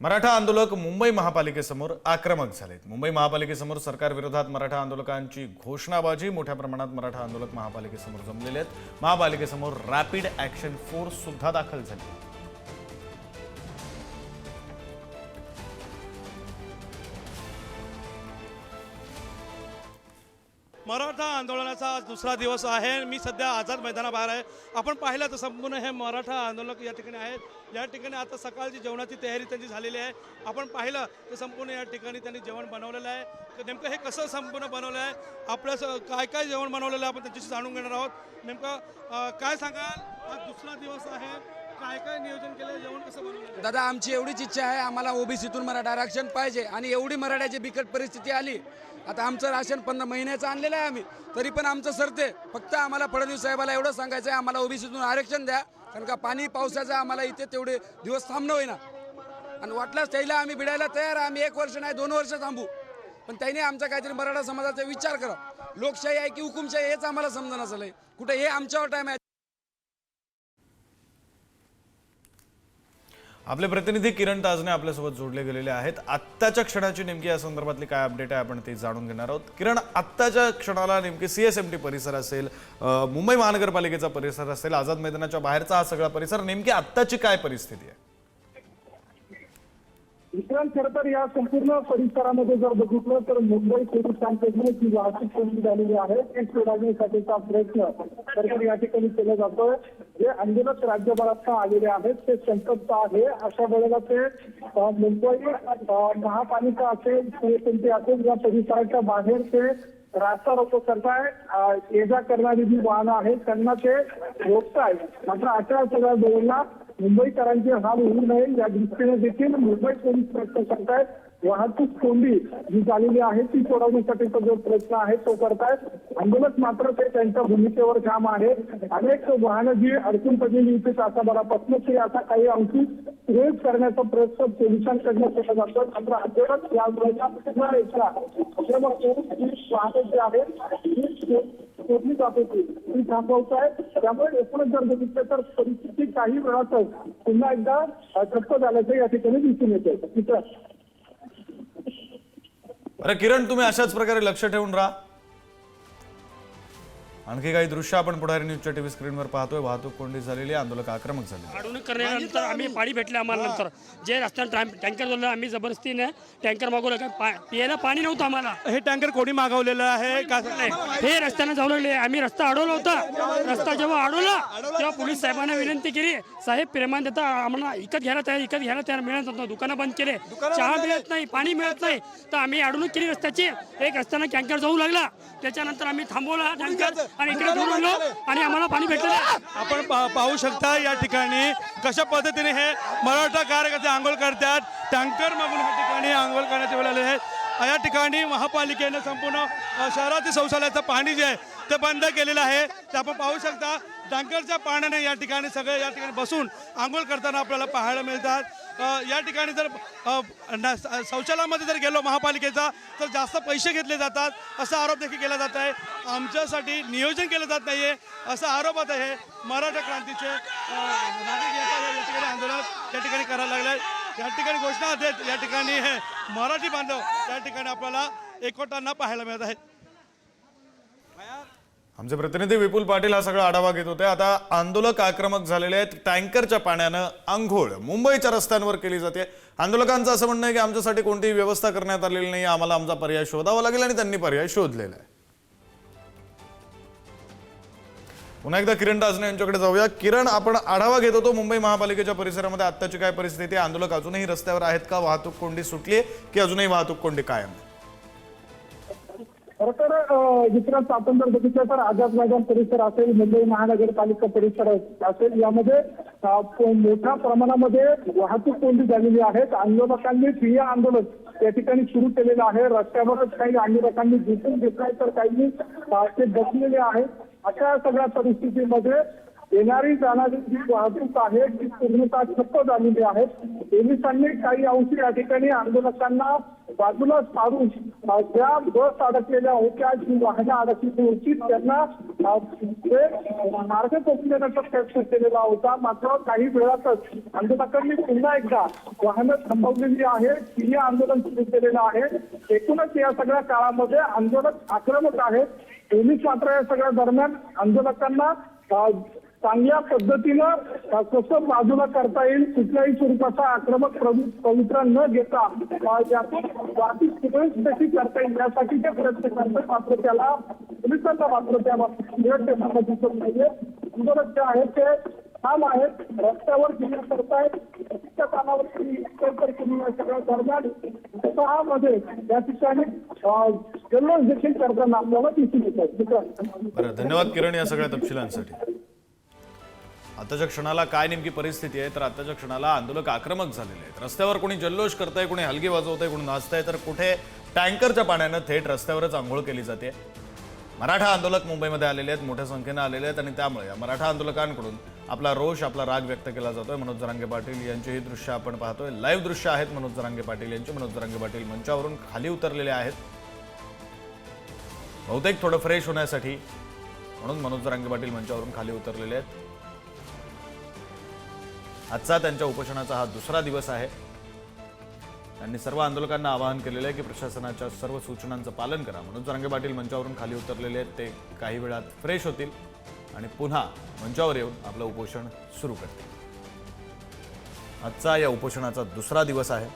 मराठा आंदोलक मुंबई महापालिकेसमोर आक्रमक झालेत. मुंबई महापालिकेसमोर सरकारविरोधात मराठा आंदोलकांची घोषणाबाजी मोठ्या प्रमाणात मराठा आंदोलक महापालिकेसमोर जमलेले आहेत. महापालिकेसमोर रॅपिड ॲक्शन फोर्स सुद्धा दाखल झाली मराठा आंदोलनाचा आज दुसरा दिवस आहे. मी सध्या आझाद मैदानाबाहेर आहे. आपण पाहिलं तर संपूर्ण हे मराठा आंदोलक या ठिकाणी आहेत. या ठिकाणी आता सकाळची जेवणाची तयारी त्यांची झालेली आहे. आपण पाहिलं तर संपूर्ण या ठिकाणी त्यांनी जेवण बनवलेलं आहे. तर नेमकं हे कसं संपूर्ण बनवलं आहे? आपल्या काय काय जेवण बनवलेलं आहे आपण त्यांच्याशी जाणून घेणार आहोत. नेमकं काय सांगाल? आज दुसरा दिवस आहे. काय काय नियोजन केलं जेवण कसं बनवलं दादा आमची एवढीच इच्छा आहे. आम्हाला ओबीसीतून मराठा आरक्षण पाहिजे आणि एवढी मराठ्याची बिकट परिस्थिती आली आता आमचं राशन पंधरा महिन्याचं आणलेलं आहे आम्ही. तरी पण आमचं सरते. फक्त आम्हाला फडणवीस साहेबाला एवढं सांगायचं आहे आम्हाला ओबीसीतून आरक्षण द्या. कारण का पाणी पावसाचं आम्हाला इथे तेवढे दिवस थांबणं होईना. आणि वाटलाच त्याला आम्ही भिडायला तयार आहे. आम्ही एक वर्ष नाही दोन वर्ष थांबू. पण त्याने आमचा काहीतरी मराठा समाजाचा विचार करा. लोकशाही आहे की हुकुमशाही हेच आम्हाला समजणं आहे कुठे हे आमच्यावर टाईम आहे. आपले प्रतिनिधी किरण ताजने आपल्यासोबत जोडले गेलेले आहेत. आत्ताच्या क्षणाची नेमकी या संदर्भातली काय अपडेट आहे आपण ते जाणून घेणार आहोत. किरण आत्ताच्या क्षणाला नेमकी सी एस एम टी परिसर असेल मुंबई महानगरपालिकेचा परिसर असेल आझाद मैदानाच्या बाहेरचा हा सगळा परिसर नेमकी आत्ताची काय परिस्थिती आहे? विक्रांत खरं तर या संपूर्ण परिसरामध्ये जर बघितलं तर मुंबई पोलिसांकडून जी वाहतूक कोंडी झालेली आहे ती सोडवण्यासाठीचा प्रयत्न खरं तर या ठिकाणी केला जातोय. जे आंदोलक राज्यभरात आलेले आहेत ते संतप्त आहे. अशा वेळेला ते मुंबई महापालिका असेल सीएसएमटी असेल या परिसराच्या बाहेर ते रास्ता रोको करताय. ये जा करणारी जी वाहनं आहेत त्यांना ते रोखताय. मात्र अशा सगळ्या वेळेला मुंबईकरांचे हाल होऊ नये या दृष्टीने देखील मुंबई पोलीस प्रयत्न करतायत वाहतूक कोंडी जी झालेली आहे ती सोडवण्यासाठीचा जो प्रयत्न आहे तो करतायत. आंदोलक मात्र ते त्यांच्या भूमिकेवर ठाम आहे. अनेक वाहनं जी अडकून पडलेली होती तासाभरापासून ते आता काही अंशी प्रयोग करण्याचा प्रयत्न पोलिसांकडनं केला जातो. मात्र अद्याप या पुन्हा एकदा वाहनं जी आहेत शोधली जात होती ती थांबवत आहे त्यामुळे एकूणच जर बघितलं तर परिस्थिती काही वेळातच पुन्हा एकदा घट्ट झाल्याचं या ठिकाणी दिसून येते तिथं अरे किरण तुम्ही अशाच प्रकारे लक्ष ठेवून राहा. आणखी काही दृश्य आपण पुढारी न्यूजच्या टीव्ही स्क्रीनवर पाहतोय. वाहतूक कोंडी झालेली आंदोलक आक्रमक झाले. अडवणूक करण्यानंतर आम्ही पाणी भेटलं आम्हाला नंतर. जे रस्त्यानं ट्रॅम टँकर जोडलं आम्ही जबरदस्तीने टँकर मागवलं. काय पा पाणी नव्हतं आम्हाला. हे टँकर कोणी मागवलेलं आहे? का हे रस्त्यानं जाऊ लागले. आम्ही रस्ता अडवला होता. रस्ता जेव्हा अडवला तेव्हा पोलीस साहेबांना विनंती केली. साहेब प्रेमान देता आम्हाला इकत घ्यायला तयार इकत घ्यायला तयार मिळत नव्हतं. दुकानं बंद केले. चहा मिळत नाही पाणी मिळत नाही. तर आम्ही अडवणूक केली रस्त्याची. एक रस्त्यानं टँकर जाऊ लागला. त्याच्यानंतर आम्ही थांबवला. टँकर आणि इकडे घेऊन आलो आणि आम्हाला पाणी भेटलं आपण पा- पाहू शकता या ठिकाणी कशा पद्धतीने हे मराठा कार्यकर्ते आंघोळ करतात. टँकर मागून या ठिकाणी आंघोळ करण्याचे वेळ आहेत. या ठिकाणी महापालिकेनं संपूर्ण अ, शहरातील शौचालयाचं पाणी जे आहे ते बंद केलेलं आहे. ते आपण पाहू शकता. टँकरच्या पाण्याने या ठिकाणी सगळे या ठिकाणी बसून आंघोळ करताना आपल्याला पाहायला मिळतात. या ठिकाणी जर न- शौचालयामध्ये जर गेलो महापालिकेचा तर जास्त पैसे घेतले जातात असा आरोप देखील केला जात आहे. आमच्यासाठी नियोजन केलं जात नाही आहे असा आरोप आता हे मराठा क्रांतीचे नागरिक या ठिकाणी आंदोलन या ठिकाणी करायला लागले या ठिकाणी घोषणा देत या ठिकाणी हे मराठी बांधव या ठिकाणी आपल्याला एकवटांना पाहायला मिळत आहे आमचे प्रतिनिधी विपुल पाटील हा सगळा आढावा घेत होते. आता आंदोलक आक्रमक झालेले आहेत. टँकरच्या पाण्यानं आंघोळ मुंबईच्या रस्त्यांवर केली जाते. आंदोलकांचं असं म्हणणं आहे की आमच्यासाठी कोणतीही व्यवस्था करण्यात आलेली नाही आम्हाला आमचा पर्याय शोधावा लागेल आणि त्यांनी पर्याय शोधलेला आहे. पुन्हा एकदा किरण ताजने यांच्याकडे जाऊया. किरण आपण आढावा घेत होतो मुंबई महापालिकेच्या परिसरामध्ये आत्ताची काय परिस्थिती आंदोलक अजूनही रस्त्यावर आहेत का? वाहतूक कोंडी सुटली की अजूनही वाहतूक कोंडी कायम आहे? खरं तर अ, आपण जर बघितलं तर आझाद मैदान परिसर असेल मुंबई महानगरपालिका परिसर असेल यामध्ये मोठ्या प्रमाणामध्ये वाहतूक कोंडी झालेली आहेत. आंदोलकांनी प्रिय आंदोलन या ठिकाणी सुरू केलेलं आहे. रस्त्यावरच काही आंदोलकांनी दिसून घेतलाय तर काही ते बसलेले आहेत. अशा सगळ्या परिस्थितीमध्ये येणारी जाणारी जी वाहतूक आहे ती पूर्णतः ठप्प झालेली आहे पोलिसांनी काही अंशी या ठिकाणी आंदोलकांना बाजूला सारून ज्या बस अडकलेल्या होत्या जी वाहनं अडकलेली होती त्यांना मार्ग पोचवण्याचा प्रयत्न केलेला होता. मात्र काही वेळातच आंदोलकांनी पुन्हा एकदा वाहनं थांबवलेली आहे तिन्ही आंदोलन सुरू केलेलं आहे. एकूणच या सगळ्या काळामध्ये आंदोलक आक्रमक आहेत. पोलीस मात्र या सगळ्या दरम्यान आंदोलकांना चांगल्या पद्धतीनं कसं बाजूला करता येईल कुठल्याही स्वरूपाचा आक्रमक पवित्रा न घेता कशी करता येईल. यासाठी ते प्रयत्न करतात मात्र त्याला पोलिसांना मात्र त्या बाबतीत दिसत नाहीये. आंदोलक जे आहेत ते ठाम आहेत रस्त्यावर जिल्हा करतायत त्या कामावरती सगळ्या दरम्यान स्वतःमध्ये या ठिकाणी जल्लोष देखील करताना आपल्याला दिसून येतात मित्रांनो. धन्यवाद किरण या सगळ्या तपशिलांसाठी. आताच्या क्षणाला काय नेमकी परिस्थिती आहे तर आताच्या क्षणाला आंदोलक आक्रमक झालेले आहेत. रस्त्यावर कोणी जल्लोष करताय कोणी हलगी वाजवतंय कोणी नाचतंय तर कुठे टँकरच्या पाण्यानं थेट रस्त्यावरच आंघोळ केली जाते. मराठा आंदोलक मुंबईमध्ये आलेले आहेत मोठ्या संख्येनं आलेले आहेत आणि त्यामुळे या मराठा आंदोलकांकडून आपला रोष आपला राग व्यक्त केला जातोय. मनोज जरांगे पाटील यांची ही दृश्य आपण पाहतोय. लाईव्ह दृश्य आहेत मनोज जरांगे पाटील यांची. मनोज जरांगे पाटील मंचावरून खाली उतरलेले आहेत. बहुतेक थोडं फ्रेश होण्यासाठी म्हणून मनोज जरांगे पाटील मंचावरून खाली उतरलेले आहेत. आजचा त्यांच्या उपोषणाचा हा दुसरा दिवस आहे. त्यांनी सर्व आंदोलकांना आवाहन केलेलं आहे की प्रशासनाच्या सर्व सूचनांचं पालन करा. मनोज जरांगे पाटील मंचावरून खाली उतरलेले आहेत. ते काही वेळात फ्रेश होतील आणि पुन्हा मंचावर येऊन आपलं उपोषण सुरू करतील. आजचा या उपोषणाचा दुसरा दिवस आहे.